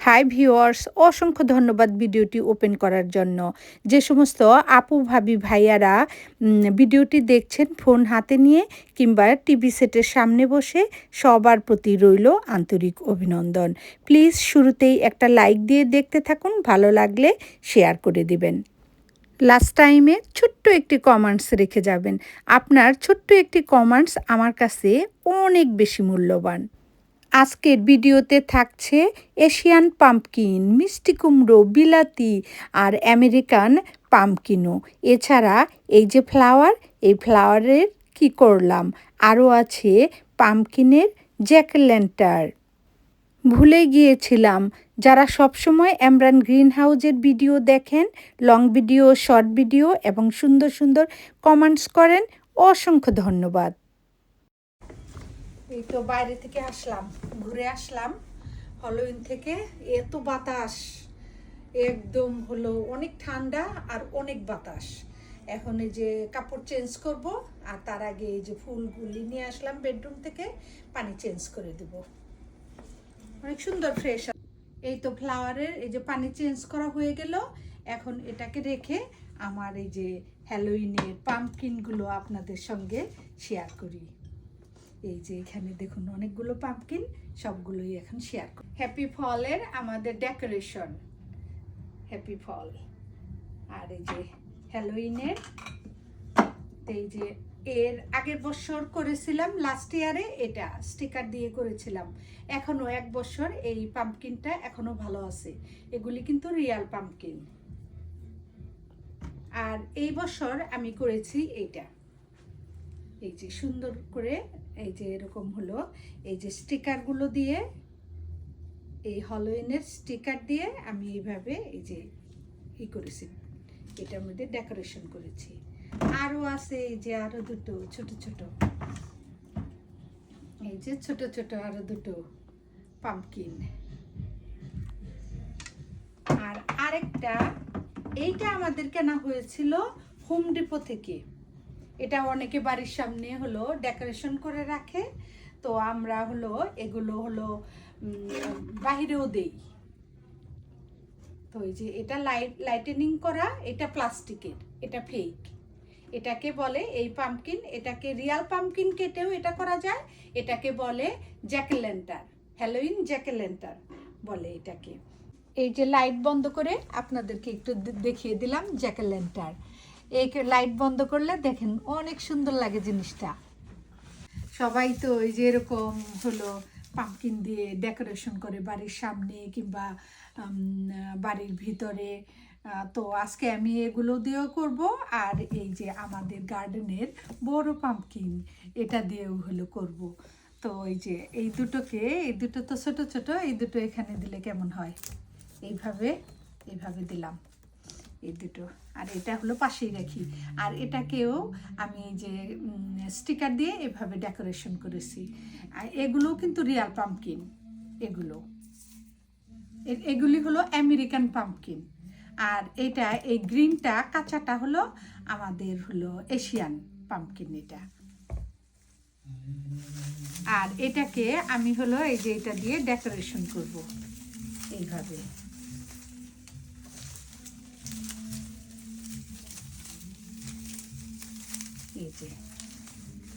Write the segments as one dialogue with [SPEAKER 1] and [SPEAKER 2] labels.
[SPEAKER 1] Hi viewers অসংখ্য ধন্যবাদ ভিডিওটি ওপেন করার জন্য। যে সমস্ত আপু, ভাবি, ভাইয়ারা ভিডিওটি দেখছেন ফোন হাতে নিয়ে কিংবা টিভি সেটের সামনে বসে, সবার প্রতি রইল আন্তরিক অভিনন্দন। প্লিজ শুরুতেই একটা লাইক দিয়ে দেখতে থাকুন, ভালো লাগলে শেয়ার করে দিবেন। লাস্ট টাইমে ছোট্ট একটি কমেন্টস রেখে যাবেন। আপনার ছোট্ট একটি কমেন্টস আমার কাছে অনেক বেশি মূল্যবান। আজকের ভিডিওতে থাকছে এশিয়ান পাম্পকিন, মিষ্টি কুমড়ো, বিলাতি আর আমেরিকান পাম্পকিনও। এছাড়া এই যে ফ্লাওয়ার, এই ফ্লাওয়ারের কি করলাম? আরও আছে পাম্পকিনের জ্যাকল্যান্টার ভুলে গিয়েছিলাম, যারা সবসময় এমরান গ্রিন হাউজের ভিডিও দেখেন, লং ভিডিও, শর্ট ভিডিও এবং সুন্দর সুন্দর কমেন্টস করেন, অসংখ্য ধন্যবাদ। এই তো বাইরে থেকে আসলাম, ঘুরে আসলাম। হলোইন থেকে এত বাতাস, একদম হলো অনেক ঠান্ডা আর অনেক বাতাস। এখন এই যে কাপড় চেঞ্জ করব আর তার আগে এই যে ফুলগুলি নিয়ে আসলাম বেডরুম থেকে, পানি চেঞ্জ করে দেব। অনেক সুন্দর ফ্রেশ এই তো ফ্লাওয়ারের এই যে পানি চেঞ্জ করা হয়ে গেল। এখন এটাকে রেখে আমার এই যে হ্যালোইনের পাম্পকিনগুলো আপনাদের সঙ্গে শেয়ার করি। এই যে এখানে দেখুন অনেকগুলো পাম্পকিন সবগুলোই এখন শেয়ার করি হ্যাপি ফলের আমাদের ডেকোরেশন হ্যাপি ফল আর এই যে হ্যালোইনের এই যে এর আগের বছর করেছিলাম লাস্ট ইয়ারে এটা স্টিকার দিয়ে করেছিলাম। এখনও এক বছর এই পাম্পকিনটা এখনও ভালো আছে। এগুলি কিন্তু রিয়াল পাম্পকিন আর এই বছর আমি করেছি এইটা। এই যে সুন্দর করে এই যে এরকম হলো, এই যে স্টিকারগুলো দিয়ে, এই হলোইনের স্টিকার দিয়ে আমি এইভাবে এই যে ই করেছি, এটার মধ্যে ডেকোরেশন করেছি। আরও আছে এই যে আরও দুটো, ছোট ছোট। এই যে ছোট ছোট আরও দুটো পাম্পকিন আর আরেকটা, এইটা আমাদের কেনা হয়েছিল হোম ডিপো থেকে। এটা অনেকে বাড়ির সামনে হলো ডেকোরেশন করে রাখে। তো আমরা হলো এগুলো হলো বাহিরেও দেই। তো এই যে এটা লাইট লাইটেনিং করা, এটা প্লাস্টিকের, এটা ফেক এটাকে বলে এই পাম্পকিন এটাকে রিয়াল পাম্পকিন কেটেও এটা করা যায়। এটাকে বলে জ্যাকেলেন্টার হ্যালোইন জ্যাকেলেন্টার বলে এটাকে। এই যে লাইট বন্ধ করে আপনাদেরকে একটু দেখিয়ে দিলাম জ্যাকেলেন্টার এই লাইট বন্ধ করলে দেখেন অনেক সুন্দর লাগে জিনিসটা। সবাই তো ওই যে এরকম হলো পাম্পকিন দিয়ে ডেকোরেশন করে বাড়ির সামনে কিংবা বাড়ির ভিতরে। তো আজকে আমি এগুলো দিয়েও করব আর এই যে আমাদের গার্ডেনের বড় পাম্পকিন এটা দিয়েও হলো করব। তো এই যে এই দুটোকে, এই দুটো তো ছোট ছোট, এই দুটো এখানে দিলে কেমন হয়? এইভাবে এইভাবে দিলাম। এই দুটো। আর এটা হলো পাশেই রাখি। আর এটাকেও আমি যে স্টিকার দিয়ে এভাবে ডেকোরেশন করেছি। আর এগুলোও কিন্তু রিয়াল পাম্পকিন এগুলো। এগুলি হলো আমেরিকান পাম্পকিন আর এটা, এই গ্রিনটা কাঁচাটা হলো আমাদের হলো এশিয়ান পাম্পকিন এটা। আর এটাকে আমি হলো এই যে এটা দিয়ে ডেকোরেশন করব। এইভাবে।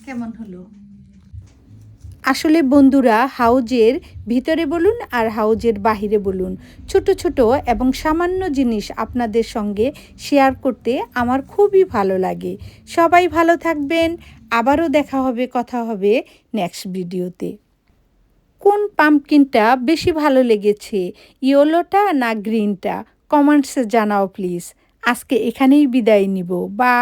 [SPEAKER 1] কেমন হলো? আসলে বন্ধুরা, হাউজের ভিতরে বলুন আর হাউজের বাহিরে বলুন, ছোট ছোট এবং সামান্য জিনিস আপনাদের সঙ্গে শেয়ার করতে আমার খুবই ভালো লাগে। সবাই ভালো থাকবেন, আবারও দেখা হবে, কথা হবে নেক্সট ভিডিওতে কোন পাম্পকিনটা বেশি ভালো লেগেছে, ইয়েলোটা না গ্রিনটা কমেন্টসে জানাও প্লিজ আজকে এখানেই বিদায় নিব। বা